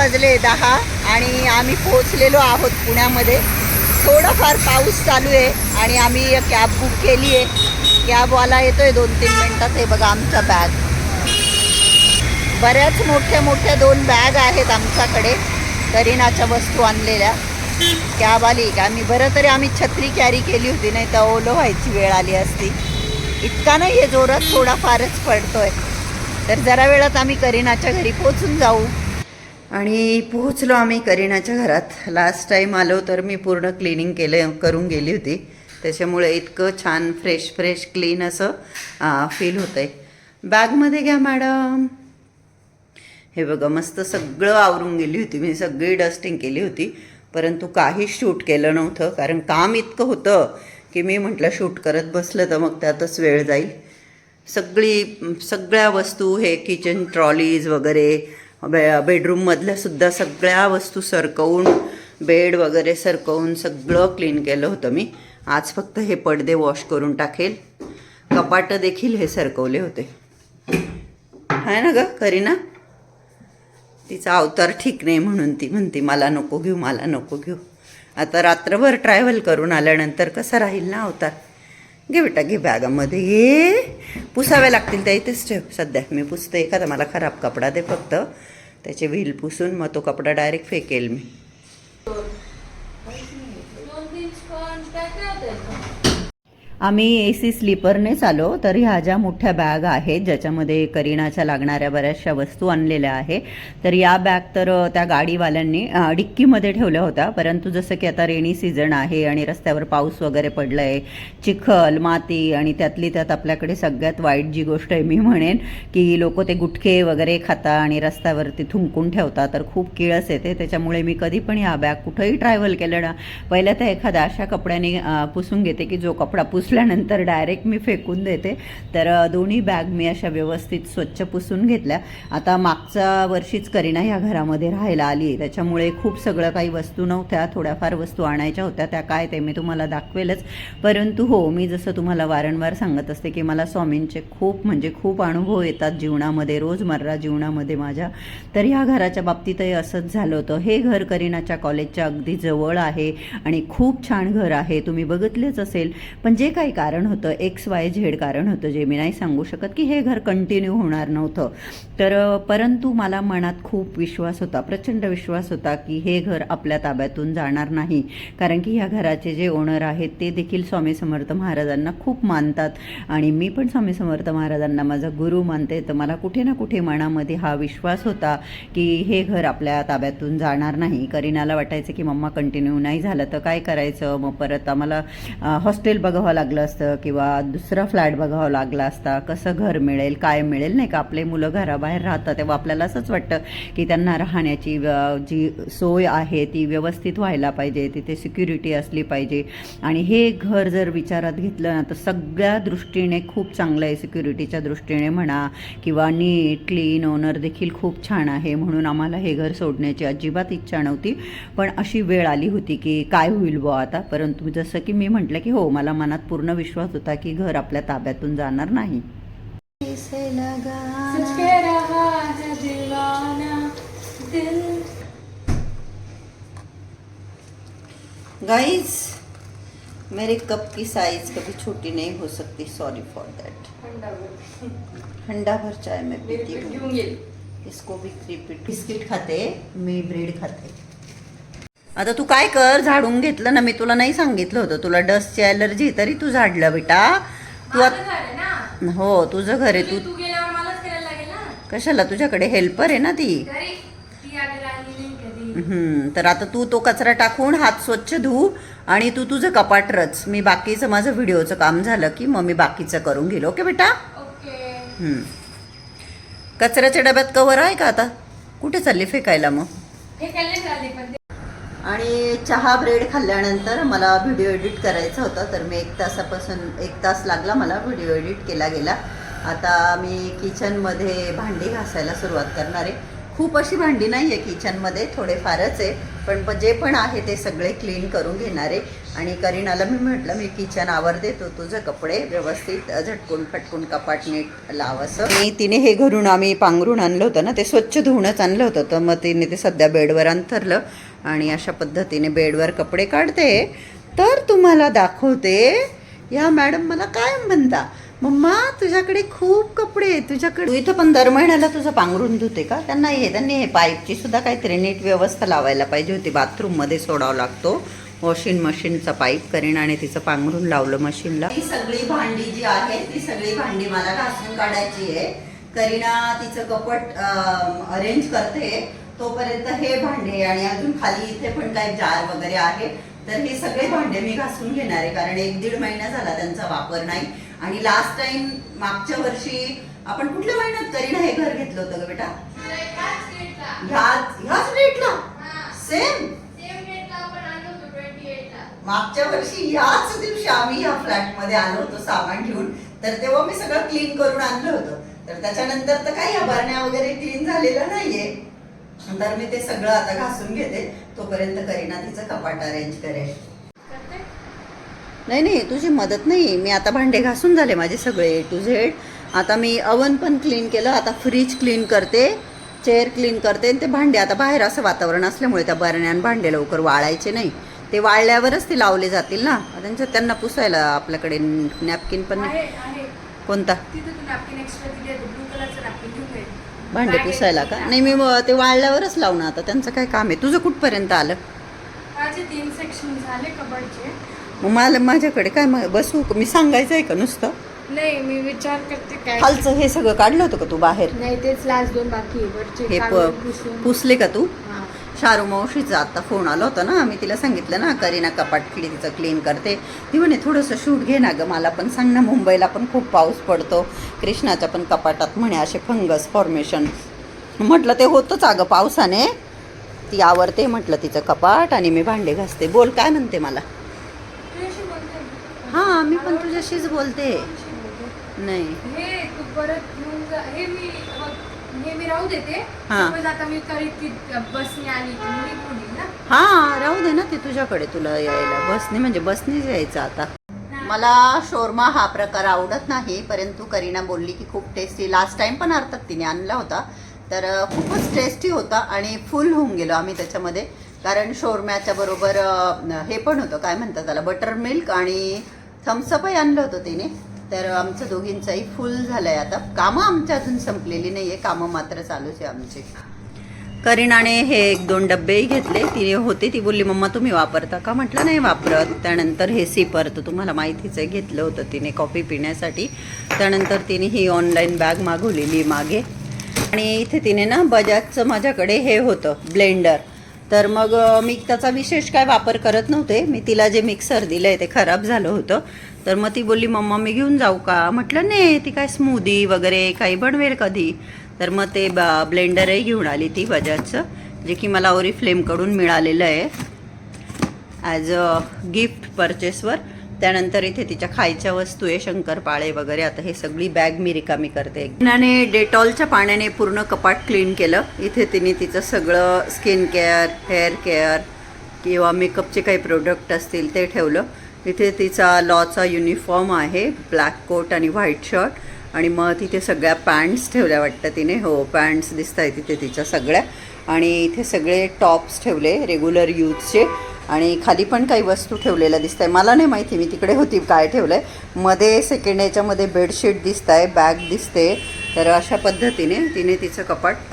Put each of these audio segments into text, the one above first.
वाजले दहा आणि आम्ही पोहोचलेलो आहोत पुण्यामध्ये. थोडंफार पाऊस चालू आहे आणि आम्ही कॅब बुक केली आहे. कॅबवाला येतो आहे दोन तीन मिनटात हे बघा आमचा बॅग बऱ्याच मोठ्या मोठ्या दोन बॅग आहेत आमच्याकडे करिनाच्या वस्तू आणलेल्या. कॅब आली का? आम्ही बरं तरी आम्ही छत्री कॅरी केली होती नाही तर ओलो व्हायची वेळ आली असती. इतका नाही आहे जोरात थोडाफारच पडतो पडतोय. तर जरा वेळात आम्ही करिनाच्या घरी पोचून जाऊ. आणि पोहोचलो आम्ही करिनाच्या घरात. लास्ट टाईम आलो तर मी पूर्ण क्लिनिंग केलं करून गेली होती. त्याच्यामुळे इतकं छान फ्रेश फ्रेश क्लीन असं फील होतं आहे बॅगमध्ये घ्या मॅडम हे बघा मस्त सगळं आवरून गेली होती मी सगळी डस्टिंग केली होती. परंतु काहीच शूट केलं नव्हतं कारण काम इतकं होतं की मी म्हटलं शूट करत बसलं तर मग त्यातच वेळ जाईल. सगळी सगळ्या वस्तू हे किचन ट्रॉलीज वगैरे बे बेडरूममधल्यासुद्धा सगळ्या वस्तू सरकवून बेड वगैरे सरकवून सगळं क्लीन केलं होतं मी. आज फक्त हे पडदे वॉश करून टाकेल. कपाटं देखील हे सरकवले होते. आहे ना ग करीना? तिचा अवतार ठीक नाही म्हणून ती म्हणते मला नको घेऊ मला नको घेऊ. आता रात्रभर ट्रॅव्हल करून आल्यानंतर कसा राहील ना अवतार? घे बेटा घे बॅगामध्ये घे पुसाव्या लागतील त्या इथेच ठेव. सध्या मी पुसते. एखादा मला खराब कपडा दे फक्त. त्याचे व्हील पुसून मग तो कपडा डायरेक्ट फेकेल मी. हो. आम्ही ए सी स्लीपरनेच आलो तर ह्या ज्या मोठ्या बॅग आहेत ज्याच्यामध्ये करिनाच्या लागणाऱ्या बऱ्याचशा वस्तू आणलेल्या आहे तर या बॅग तर त्या गाडीवाल्यांनी डिक्कीमध्ये ठेवल्या होत्या. परंतु जसं की आता रेनी सीझन आहे आणि रस्त्यावर पाऊस वगैरे पडलं आहे चिखल माती आणि त्यातली त्यात आपल्याकडे सगळ्यात वाईट जी गोष्ट आहे मी म्हणेन की लोक ते गुटखे वगैरे खाता आणि रस्त्यावरती थुंकून ठेवतात तर खूप किळस येते. त्याच्यामुळे मी कधी पण ह्या बॅग कुठंही ट्रॅव्हल केलं ना पहिल्या तर एखाद्या अशा कपड्याने पुसून घेते की जो कपडा पुस पुसल्यानंतर डायरेक्ट मी फेकून देते. तर दोन्ही बॅग मी अशा व्यवस्थित स्वच्छ पुसून घेतल्या. आता मागच्या वर्षीच करीना ह्या घरामध्ये राहायला आली त्याच्यामुळे खूप सगळं काही वस्तू नव्हत्या. थोड्याफार वस्तू आणायच्या होत्या. त्या काय ते मी तुम्हाला दाखवेलच. परंतु हो मी जसं तुम्हाला वारंवार सांगत असते की मला स्वामींचे खूप म्हणजे खूप अनुभव येतात जीवनामध्ये रोजमर्रा जीवनामध्ये माझ्या. तर ह्या घराच्या बाबतीतही असंच झालं होतं. हे घर करीनाच्या कॉलेजच्या अगदी जवळ आहे आणि खूप छान घर आहे. तुम्ही बघितलेच असेल. पण जे काही काही कारण होतं एक्स वाय झेड कारण होतं जे मी नाही सांगू शकत की हे घर कंटिन्यू होणार नव्हतं. तर परंतु मला मनात खूप विश्वास होता प्रचंड विश्वास होता की हे घर आपल्या ताब्यातून जाणार नाही. कारण की ह्या घराचे जे ओनर आहेत ते देखील स्वामी समर्थ महाराजांना खूप मानतात. आणि मी पण स्वामी समर्थ महाराजांना माझा गुरु मानते. तर मला कुठे ना कुठे मनामध्ये हा विश्वास होता की हे घर आपल्या ताब्यातून जाणार नाही. करीनाला वाटायचं की मम्मा कंटिन्यू नाही झालं तर काय करायचं? मग परत आम्हाला हॉस्टेल बघावं लागलं असतं किंवा दुसरा फ्लॅट बघावा लागला असता? कसं घर मिळेल काय मिळेल? नाही का? आपले मुलं घराबाहेर राहतात. तेव्हा आपल्याला असंच वाटतं की त्यांना राहण्याची जी सोय आहे ती व्यवस्थित व्हायला पाहिजे तिथे सिक्युरिटी असली पाहिजे. आणि हे घर जर विचारात घेतलं ना तर सगळ्या दृष्टीने खूप चांगलं आहे. सिक्युरिटीच्या दृष्टीने म्हणा किंवा नीट क्लीन ओनर देखील खूप छान आहे. म्हणून आम्हाला हे घर सोडण्याची अजिबात इच्छा नव्हती. पण अशी वेळ आली होती की काय होईल बुवा आता? परंतु जसं की मी म्हटलं की हो मला मनात पूर्ण विश्वास होता की घर आपल्या ताब्यातून जाणार नाही. है गाइस मेरे कप की साइज़ कभी छोटी नहीं हो सकती सॉरी फॉर दैट ठंडा भर चाय मैं पीती हूँ। इसको भी रिपीट बिस्किट खाते मी ब्रेड खाते। आता तू काय कर झाडून घेतलं ना मी तुला नाही सांगितलं होतं. तुला डस्टची अलर्जी तरी तू झाडलं बेटा. तू आत- हो तुझं घर आहे. तू कशाला? तुझ्याकडे हेल्पर आहे ना ती. तर. आता तू तो कचरा टाकून हात स्वच्छ धुऊ आणि तू तुझं कपाट रच. मी बाकीचं माझं व्हिडिओचं काम झालं की मग मी बाकीचं करून घेईल. ओके बेटा. कचऱ्याच्या डब्यात कवर आहे का आता? कुठे चालली? फेकायला मग? आणि चहा ब्रेड खाल्ल्यानंतर मला व्हिडिओ एडिट करायचा होता तर मी एक तासापासून एक तास लागला मला व्हिडिओ एडिट केला गेला. आता मी किचनमध्ये भांडी घासायला सुरुवात करणार आहे. खूप अशी भांडी नाही आहे किचनमध्ये थोडेफारच आहे. पण प- जे पण आहे ते सगळे क्लीन करून घेणार आहे. आणि करीनाला मी म्हटलं मी किचन आवर देतो तुझं कपडे व्यवस्थित झटकून फटकून कपाट नीट लाव असं. आणि तिने हे घरून आम्ही पांघरून आणलं होतं ना ते स्वच्छ धुवूनच आणलं होतं. तर मग तिने ते सध्या बेडवर अंथरलं. आणि अशा पद्धतीने बेडवर कपडे काढते. तर तुम्हाला दाखवते या मॅडम मला काय म्हणता मम्मा तुझ्याकडे खूप कपडे तुझ्याकडे तू इथं पण दर महिन्याला तुझं पांघरून धुते का? त्यांना हे त्यांनी हे पाईपची सुद्धा काहीतरी नीट व्यवस्था लावायला पाहिजे होती. बाथरूममध्ये सोडावा लागतो. वॉशिंग मशीनचा पाईप करीन आणि तिचं पांघरून लावलं मशीनला. ही सगळी भांडी जी आहे ती सगळी भांडी मला घासून काढायची आहे. करीना तिचं कपट अरेंज करते. तोपर्यंत हे भांडे आणि अजून खाली इथे पण काही जार वगैरे आहे तर हे सगळे भांडे मी घासून घेणार आहे कारण एक दीड महिना झाला त्यांचा वापर नाही. आणि लास्ट टाइम मागच्या वर्षी आपण कुठल्या महिन्यात करीना हे घर घेतलं होतं ग बेटा? ह्याच ह्याच रेटला सेम मागच्या वर्षी याच दिवशी आम्ही या फ्लॅटमध्ये आलो होतो सामान घेऊन तर तेव्हा मी सगळं क्लीन करून आणलं होतं. तर त्याच्यानंतर तर काही भरण्या वगैरे क्लीन झालेलं नाहीये. तर मी ते सगळं आता घासून घेते. तोपर्यंत करीना तिचं कपाट अरेंज करेल. नाही नाही तुझी मदत नाही. मी आता भांडे घासून झाले माझे सगळे ए टू झेड आता मी अवन पण क्लीन केलं. आता फ्रीज क्लीन करते चेअर क्लीन करते आणि ते भांडे आता बाहेर असं वातावरण असल्यामुळे त्या बरण्या आणि भांडे लवकर वाळायचे नाही. ते वाळल्यावरच ते लावले जातील ना? त्यांच्या त्यांना पुसायला आपल्याकडे नॅपकिन पण कोणता? भांडे पुसायला का. नाही मी ते वाळल्यावरच लावणं आता. त्यांचं काय काम आहे? तुझं कुठपर्यंत आलं? माझे तीन सेक्शन झाले कबडचे. मग मला माझ्याकडे काय मग? बसू? मी सांगायचं आहे का नुसतं? नाही मी विचार करते काय खालचं हे सगळं काढलं होतं का तू बाहेर? नाही तेच लास्ट दोन बाकी हे प-. पुसले का तू? हा. शारू मावशीचा आता फोन आला होता ना मी तिला सांगितलं ना करीना कपाट खिडी तिचं क्लीन करते. ती म्हणे थोडंसं शूट घे ना गं मला पण सांग ना मुंबईला पण खूप पाऊस पडतो. कृष्णाच्या पण कपाटात म्हणे असे फंगस फॉर्मेशन म्हटलं ते होतंच अगं पावसाने. ती आवरते म्हटलं तिचं कपाट आणि मी भांडे घासते. बोल काय म्हणते मला. हां मी पण तुझ्याशीच बोलते. तुझ्याशी बोलते. नाही. हे मी राहू देते. हा. Suppose आता मी करीत ती बसने आली तर मी निघून येईन ना. हां राहू दे ना ते तुझ्याकडे तुला यायला. बसने म्हणजे बसनेच यायचं आता. मला शोरमा हा प्रकार आवडत नाही परंतु करीना बोलली की खूप टेस्टी लास्ट टाइम पण अर्थात तिने आणला होता. तर अ, खूपच टेस्टी होता आणि फुल होऊन गेलो आम्ही त्याच्यामध्ये. कारण शोरम्याच्या बरोबर अ, हे पण होतं. काय म्हणतात त्याला? बटर मिल्क आणि थम्सअपही आणलं होतं तिने. तर आमचं दोघींचंही फुल झालंय आता. कामं आमच्या अजून संपलेली नाही आहे कामं मात्र चालूच आहे आमची. करीनाने हे एक दोन डब्बेही घेतले. तिने होते ती बोलली मम्मा तुम्ही वापरता का? म्हटलं नाही वापरत. त्यानंतर हे सिपर तर तुम्हाला माहितीच आहे घेतलं होतं तिने कॉफी पिण्यासाठी. त्यानंतर तिने ही ऑनलाईन बॅग मागवलेली मागे. आणि इथे तिने ना बजाजचं माझ्याकडे हे होतं ब्लेंडर. तर मग मी त्याचा विशेष काय वापर करत नव्हते. मी तिला जे मिक्सर दिलं आहे ते खराब झालं होतं. तर मग ती बोलली मम्मा मी घेऊन जाऊ का? म्हटलं नाही ती काय स्मूदी वगैरे काही बनवेल कधी? तर मग ते ब ब्लेंडरही घेऊन आली ती बजाजचं जे की मला ओरी फ्लेमकडून मिळालेलं आहे. ॲज अ गिफ्ट परचेसवर त्यानंतर इथे तिच्या खायच्या वस्तू आहे शंकरपाळे वगैरे. आता हे सगळी बॅग मी रिकामी करते. तिनाने डेटॉलच्या पाण्याने पूर्ण कपाट क्लीन केलं. इथे तिने तिचं सगळं स्किन केअर हेअर केअर किंवा मेकअपचे काही प्रोडक्ट असतील ते ठेवलं. इथे तिचा लॉचा युनिफॉर्म आहे ब्लॅक कोट आणि व्हाईट शर्ट. आणि मग तिथे सगळ्या पॅन्ट्स ठेवल्या वाटतं तिने. हो पॅन्ट्स दिसत आहे तिथे तिच्या सगळ्या. आणि इथे सगळे टॉप्स ठेवले रेग्युलर यूजचे आणि खाली पण काही वस्तू ठेवलेल्या दिसत आहे मला नाही माहिती मी तिकडे होती काय ठेवलं आहे मध्ये सेकंड याच्यामध्ये बेडशीट दिसत आहे बॅग दिसते. तर अशा पद्धतीने तिने तिचं कपाट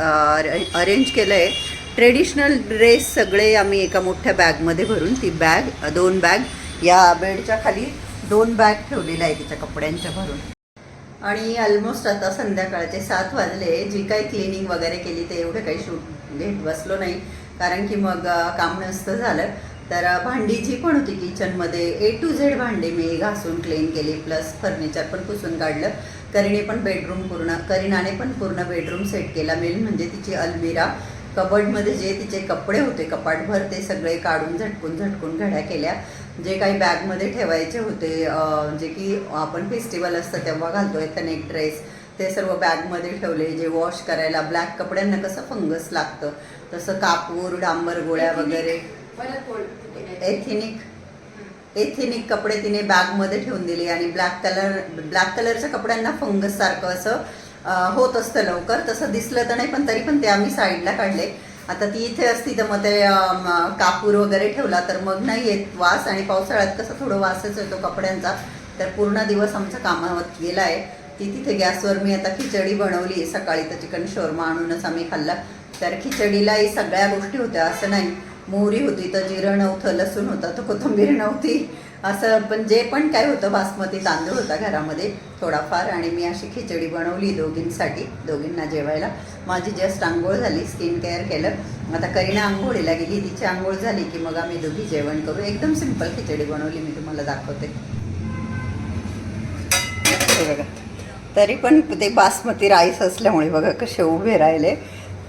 अरेंज केलं आहे ट्रेडिशनल ड्रेस सगळे आम्ही एका मोठ्या बॅगमध्ये भरून ती बॅग दोन बॅग या बेडच्या खाली दोन बॅग ठेवलेल्या आहे तिच्या कपड्यांच्या भरून. आणि ऑलमोस्ट आता संध्याकाळचे सात वाजले. जी काही क्लिनिंग वगैरे केली ते एवढं काही शूट घेत बसलो नाही. कारण की मग काम नसतं झालं. तर भांडी जी पण होती किचनमध्ये ए टू झेड भांडी मी घासून क्लीन केली. प्लस फर्निचर पण पुसून काढलं. करीने पण बेडरूम पूर्ण करीनाने पण पूर्ण बेडरूम सेट केला. मेन म्हणजे तिची अलमिरा. कबडमध्ये जे तिचे कपडे होते कपाटभर ते सगळे काढून झटकून झटकून घड्या केल्या. जे काही बॅगमध्ये ठेवायचे होते जे की आपण फेस्टिवल असतं तेव्हा घालतो एथनिक ड्रेस ते सर्व बॅगमध्ये ठेवले जे वॉश करायला ब्लॅक कपड्यांना कसं फंगस लागतं. तसं कापूर डांबर गोळ्या वगैरे. एथिनिक. एथिनिक कपडे तिने बॅगमध्ये ठेवून दिले आणि ब्लॅक कलर ब्लॅक कलरच्या कपड्यांना फंगस सारखं असं होत असतं लवकर. तसं दिसलं तर नाही पण तरी पण ते आम्ही साईडला काढले. आता ती इथे असती तर मग ते कापूर वगैरे ठेवला तर मग नाही येत वास आणि पावसाळ्यात कसं थोडं वासच येतो कपड्यांचा. तर पूर्ण दिवस आमचा कामावर गेला आहे. ती तिथे गॅसवर मी आता खिचडी बनवली सकाळी. तर चिकन शोरमा आणूनच आम्ही खाल्ला. तर खिचडीलाही सगळ्या गोष्टी होत्या. असं नाही मोहरी होती तर जिरं नव्हतं लसूण होता तर कोथिंबीर नव्हती. असं पण जे पण काय होतं बासमती तांदूळ होता घरामध्ये थोडाफार आणि मी अशी खिचडी बनवली दोघींसाठी दोघींना जेवायला. माझी जस्ट आंघोळ झाली स्किन केअर केलं. आता करीना आंघोळीला गेली तिची आंघोळ झाली की मग आम्ही दोघी जेवण करू. एकदम सिंपल खिचडी बनवली मी तुम्हाला दाखवते. बघा. तरी पण ते बासमती राईस असल्यामुळे बघा कसे उभे राहिले.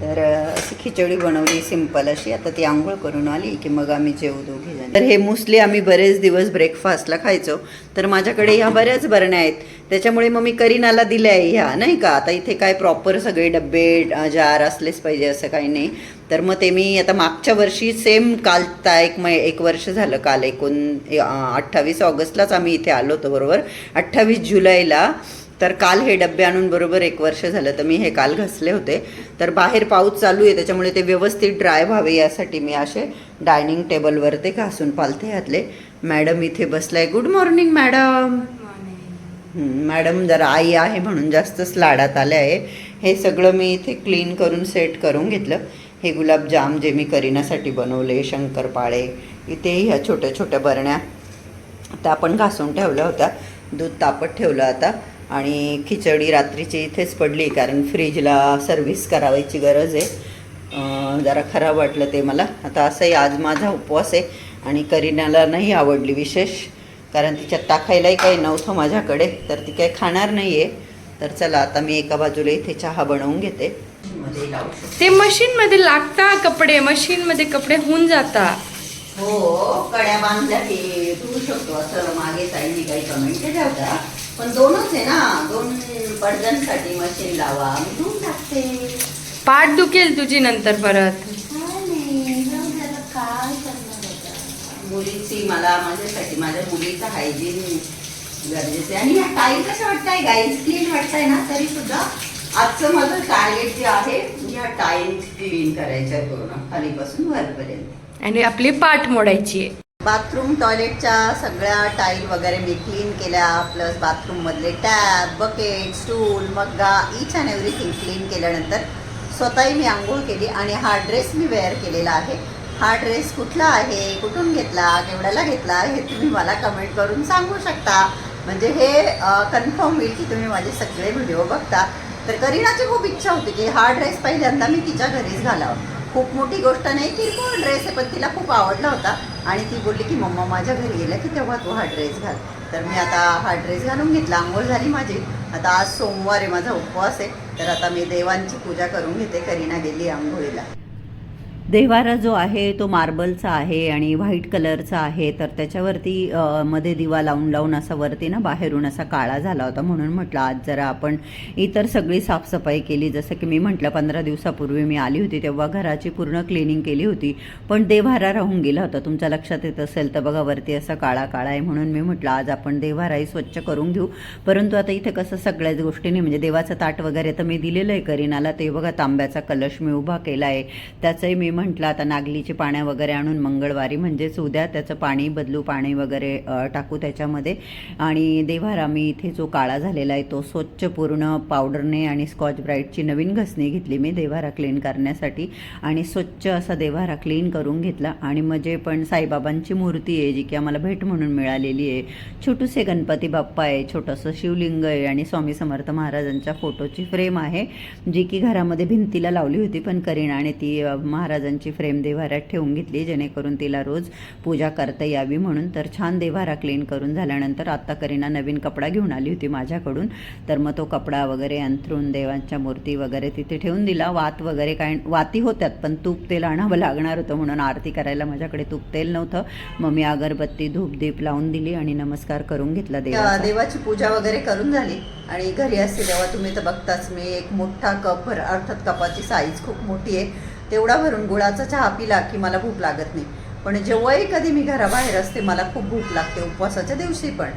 तर अशी खिचडी बनवली सिंपल अशी. आता ती आंघोळ करून आली की मग आम्ही जेवू दोघी जण. तर हे मोस्टली आम्ही बरेच दिवस ब्रेकफास्टला खायचो. तर माझ्याकडे ह्या बऱ्याच बरण्या आहेत. त्याच्यामुळे मग मी करीनाला दिल्या आहे ह्या नाही का? आता इथे काय प्रॉपर सगळे डब्बे जार असलेच पाहिजे असं काही नाही. तर मग ते मी आता मागच्या वर्षी सेम काल ता एक मै एक वर्ष झालं काल एकूण अठ्ठावीस ऑगस्टलाच आम्ही इथे आलो होतो बरोबर. अठ्ठावीस जुलैला तर काल हे डबे आणून बरोबर एक वर्ष झालं तर मी हे काल घसले होते. तर बाहेर पाऊस चालू आहे त्याच्यामुळे ते व्यवस्थित ड्राय व्हावे यासाठी मी असे डायनिंग टेबलवर ते घासून पालथे घातले मॅडम इथे बसलाय. गुड मॉर्निंग मॅडम मॅडम जरा आई आहे म्हणून जास्तच लाडात आले आहे. हे सगळं मी इथे क्लीन करून सेट करून घेतलं. हे गुलाबजाम जे मी करीनासाठी बनवले शंकरपाळे इथे ह्या छोट्या छोट्या बरण्या. त्या आपण घासून ठेवल्या होत्या. दूध तापत ठेवलं आता. आणि खिचडी रात्रीची इथेच पडली कारण फ्रीजला सर्व्हिस करावायची गरज आहे. जरा खराब वाटलं ते मला. आता असंही आज माझा उपवास आहे आणि करीनाला नाही आवडली विशेष कारण तिच्यात टाकायलाही काही नव्हतं माझ्याकडे तर ती काही खाणार नाही आहे तर चला आता मी एका बाजूला इथे चहा बनवून घेते. ते मशीन मध्ये लागता कपडे? मशीन मध्ये कपडे होऊन जाता. हो कड्या बांधल्या की धुवू शकतो असं मागे ताईंनी काही कमेंट केल्या होत्या. पण दोनच आहे ना. दोन पडद्यांसाठी मशीन लावा. मी धुवून टाकते. पाठ दुखेल तुझी नंतर परत. काय नाही, जाऊ दे आता काय करणार आता? मुलीची मला माझ्यासाठी माझ्या मुलीचं हायजीन गरजेचं आहे. आणि ह्या वाटतंय गाईज क्लीन वाटतंय ना? तरी सुद्धा आजचं माझं टार्गेट जे आहे ह्या टाईल क्लीन करायच्या पूर्ण. खालीपासून वरपर्यंत. आणि आपली पाठ मोडायची आहे. बाथरूम टॉयलेटच्या सगळ्या टाईल वगैरे मी क्लीन केल्या प्लस बाथरूममधले टॅब बकेट स्टूल मग्गा इच अँड एव्हरीथिंग क्लीन केल्यानंतर स्वतःही मी आंघोळ केली आणि हा ड्रेस मी वेअर केलेला आहे. हा ड्रेस कुठला आहे कुठून घेतला केवढ्याला घेतला हे तुम्ही मला कमेंट करून सांगू शकता. म्हणजे हे कन्फर्म होईल की तुम्ही माझे सगळे व्हिडिओ बघता. तर करीनाची खूप इच्छा होती की हा ड्रेस पहिल्यांदा मी तिच्या घरीच घालावा. खूप मोठी गोष्ट नाही किरकोळ ड्रेस आहे पण तिला खूप आवडला होता. आणि ती बोलली की मम्मा माझ्या घरी गेल्या की तेव्हा तू हा ड्रेस घाल. तर मी आता हा ड्रेस घालून घेतला. आंघोळ झाली माझी. आता आज सोमवार आहे माझा उपवास आहे. तर आता मी देवांची पूजा करून घेते करीना गेली आंघोळीला. देवारा जो आहे तो मार्बलचा आहे आणि व्हाईट कलरचा आहे तर त्याच्यावरती मध्ये दिवा लावून लावून असा वरती ना बाहेरून असा काळा झाला होता म्हणून म्हटलं आज जरा आपण इतर सगळी साफसफाई केली. जसं की मी म्हटलं पंधरा दिवसापूर्वी मी आली होती तेव्हा घराची पूर्ण क्लिनिंग केली होती पण देवारा राहून गेला होता. तुमच्या लक्षात येत असेल तर बघा वरती असा काळा काळा आहे म्हणून मी म्हटलं आज आपण देवाराही स्वच्छ करून घेऊ. परंतु आता इथे कसं सगळ्याच गोष्टीने म्हणजे देवाचं ताट वगैरे तर मी दिलेलं आहे करीनाला. ते बघा तांब्याचा कलश मी उभा केला आहे त्याचंही मी म्हटलं आता नागलीची पाण्या वगैरे आणून मंगळवारी म्हणजेच उद्या त्याचं पाणी बदलू पाणी वगैरे टाकू त्याच्यामध्ये. आणि देव्हारा आम्ही इथे जो काळा झालेला आहे तो स्वच्छ पूर्ण पावडरने आणि स्कॉच ब्राईटची नवीन घसणी घेतली मी देव्हारा क्लीन करण्यासाठी. आणि स्वच्छ असा देव्हारा क्लीन करून घेतला. आणि म्हणजे पण साईबाबांची मूर्ती आहे जी की आम्हाला भेट म्हणून मिळालेली आहे छोटूसे गणपती बाप्पा आहे छोटंसं शिवलिंग आहे आणि स्वामी समर्थ महाराजांच्या फोटोची फ्रेम आहे जी की घरामध्ये भिंतीला लावली होती पण करीणाने ती महाराज महाराजांची फ्रेम देव्हाऱ्यात ठेवून घेतली जेणेकरून तिला रोज पूजा करता यावी म्हणून. तर छान देव्हारा क्लीन करून झाल्यानंतर आत्ता करीना नवीन कपडा घेऊन आली होती माझ्याकडून. तर मग तो कपडा वगैरे अंथरून देवांच्या मूर्ती वगैरे तिथे ठेवून दिला. वात वगैरे काय वाती होत्यात पण तूप तेल आणावं लागणार होतं म्हणून आरती करायला माझ्याकडे तूप तेल नव्हतं. मग मी अगरबत्ती धूप दीप लावून दिली आणि नमस्कार करून घेतला देवा देवाची. पूजा वगैरे करून झाली. आणि घरी असते तेव्हा तुम्ही तर बघताच मी एक मोठा कप भर अर्थात कपाची साईज खूप मोठी आहे. तेवढा भरून गुळाचा चहा पिला की मला भूक लागत नाही. पण जेव्हाही कधी मी घराबाहेर असते मला खूप भूक लागते उपवासाच्या दिवशी पण.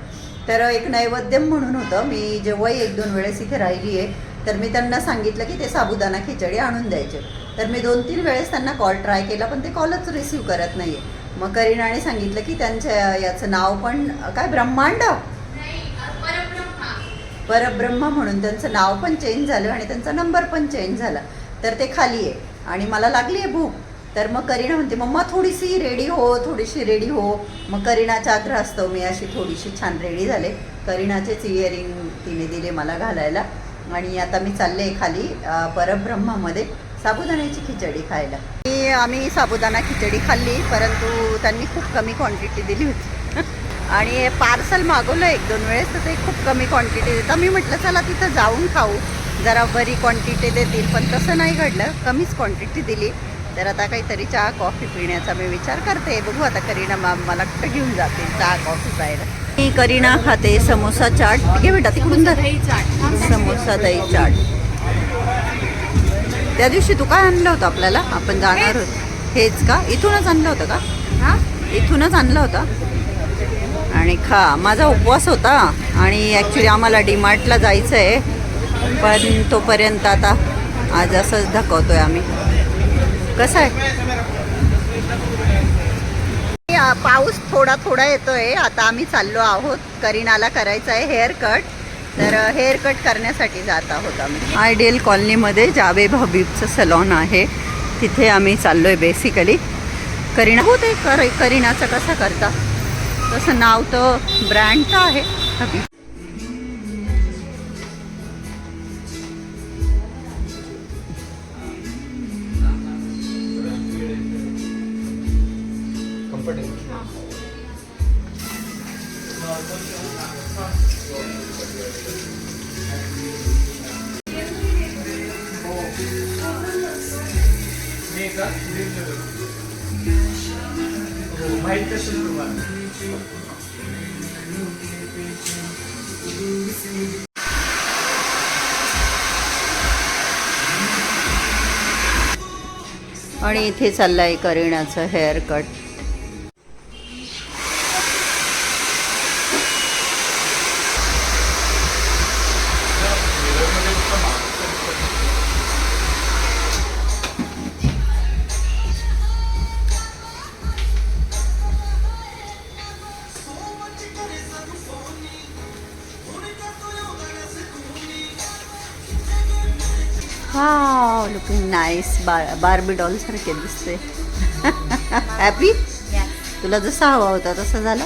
तर एक नैवेद्यम म्हणून होतं. मी जेव्हाही एक दोन वेळेस इथे राहिली आहे तर मी त्यांना सांगितलं की ते साबुदाणा खिचडी आणून द्यायचे. तर मी दोन तीन वेळेस त्यांना कॉल ट्राय केला पण ते कॉलच रिसीव करत नाही आहे मग करीनाने सांगितलं की त्यांच्या याचं नाव पण काय ब्रह्मांड? परब्रह्म म्हणून. त्यांचं नाव पण चेंज झालं आणि त्यांचा नंबर पण चेंज झाला. तर ते खाली आहे आणि मला लागली आहे भूक. तर मग करीना म्हणते मम्मा थोडीशी रेडी हो थोडीशी रेडी हो. मग करीनाच्या आग्रहास्तव मी अशी थोडीशी छान रेडी झाले. करीनाचेच इयरिंग तिने दिले मला घालायला. आणि आता मी चालले खाली परब्रह्मामध्ये साबुदाण्याची खिचडी खायला. मी आम्ही साबुदाणा खिचडी खाल्ली परंतु त्यांनी खूप कमी क्वांटिटी दिली होती. आणि पार्सल मागवलं एक दोन वेळेस तर ते खूप कमी क्वांटिटी देतात. मी म्हटलं चला तिथं जाऊन खाऊ. जरा बरी क्वांटिटी देतील पण तसं नाही घडलं. कमीच क्वांटिटी दिली. तर आता काहीतरी चहा कॉफी पिण्याचा मी विचार करते. बघू आता करीना मला कुठं घेऊन जाते चहा कॉफी प्यायला मी करीना खाते समोसा चाट. घे बेटा तिकडून धर दही चाट समोसा दही चाट. त्या दिवशी तू काय आणलं होतं आपल्याला? आपण जाणार होतो. हेच का? इथूनच आणलं होतं का? हा? इथूनच आणलं होतं? आणि खा. माझा उपवास होता. आणि ॲक्च्युली आम्हाला डीमार्टला जायचं आहे पण तोपर्यंत आता आज असंच धकवतोय आम्ही. कसं आहे? पाऊस थोडा थोडा येतोय. आता आम्ही चाललो आहोत. करीनाला करायचं आहे हेअर कट. तर हेअर कट करण्यासाठी जात आहोत आम्ही. आयडियल कॉलनीमध्ये जावेद हबीबचं सलॉन आहे. तिथे आम्ही चाललो आहे बेसिकली करीना हो ते कर करीनाचं कसं करता? तसं नाव तर ब्रँडचं आहे. हबीब. इथे चाललं आहे करिणाचं hair cut nice bar Barbie doll सारखे दिसते. हॅपी तुला जसा हवा होता तसा झाला?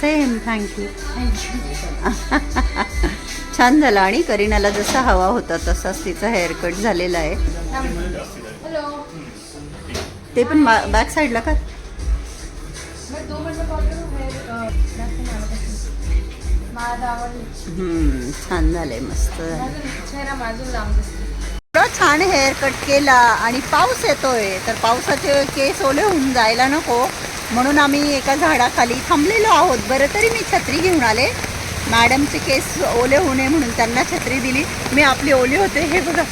सेम थँक्यू छान झाला आणि करीनाला जसा हवा होता तसाच तिचा हेअर कट झालेला आहे. ते पण बॅक साईडला का? छान झालंय मस्त एवढं छान हेअर कट केला आणि पाऊस येतोय तर पावसाचे केस ओले होऊन जायला नको. म्हणून आम्ही एका झाडाखाली थांबलेलो आहोत. बरं तरी मी छत्री घेऊन आले. मॅडमचे केस ओले होऊ नये म्हणून त्यांना छत्री दिली. मी आपली ओली होते. हे बघा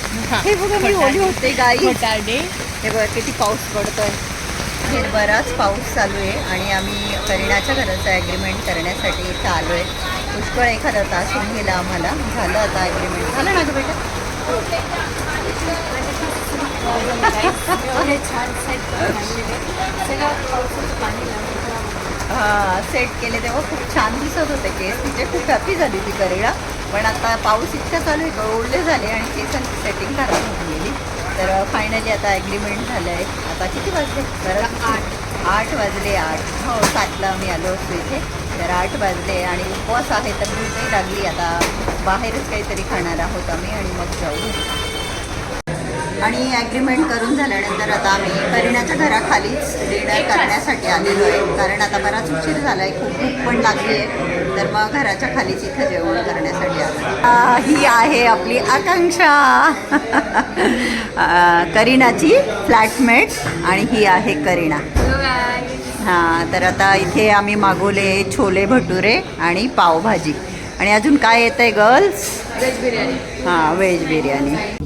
हे बघा मी ओली होते गाई हे बघा किती पाऊस पडतोय. हे बराच पाऊस चालू आहे आणि आम्ही करीनाच्या घराचं ॲग्रीमेंट करण्यासाठी इथं आलो आहे पुष्कळ एखादा तास होऊन गेला आम्हाला. झालं आता ॲग्रीमेंट झालं ना गं बेटा? एवढे छान सेट सगळं पावसाचं पाणी सेट केले तेव्हा खूप छान दिसत होते केस तिचे खूप हॅपी झाली ती करीना पण आता पाऊस इतका चालू आहे का ओढले झाले आणि केसांची सेटिंग खराब होऊन गेली. तर फायनली आता ॲग्रीमेंट झालं आहे आता किती वाजले? खरं आठ. आठ वाजले आठ. हो सातला आम्ही आलो असतो इथे. तर आठ वाजले आणि उपवास आहे तर भूकही लागली. आता बाहेरच काहीतरी खाणार आहोत आम्ही आणि मग जाऊ. आणि ॲग्रीमेंट करून झाल्यानंतर आता आम्ही करीनाच्या घराखालीच डिनर करण्यासाठी आलेलो आहे. कारण आता बराच उशीर झाला आहे खूप भूक पण लागली आहे. तर मग घराच्या खालीच इथं जेवण करण्यासाठी आलं. ही आहे आपली आकांक्षा. आ, करीनाची फ्लॅटमेट आणि ही आहे करीना. हां तर आता इथे आम्ही मागवले छोले भटुरे आणि पावभाजी. आणि अजून काय येतं आहे गर्ल्स व्हेज बिर्याणी हां व्हेज बिर्याणी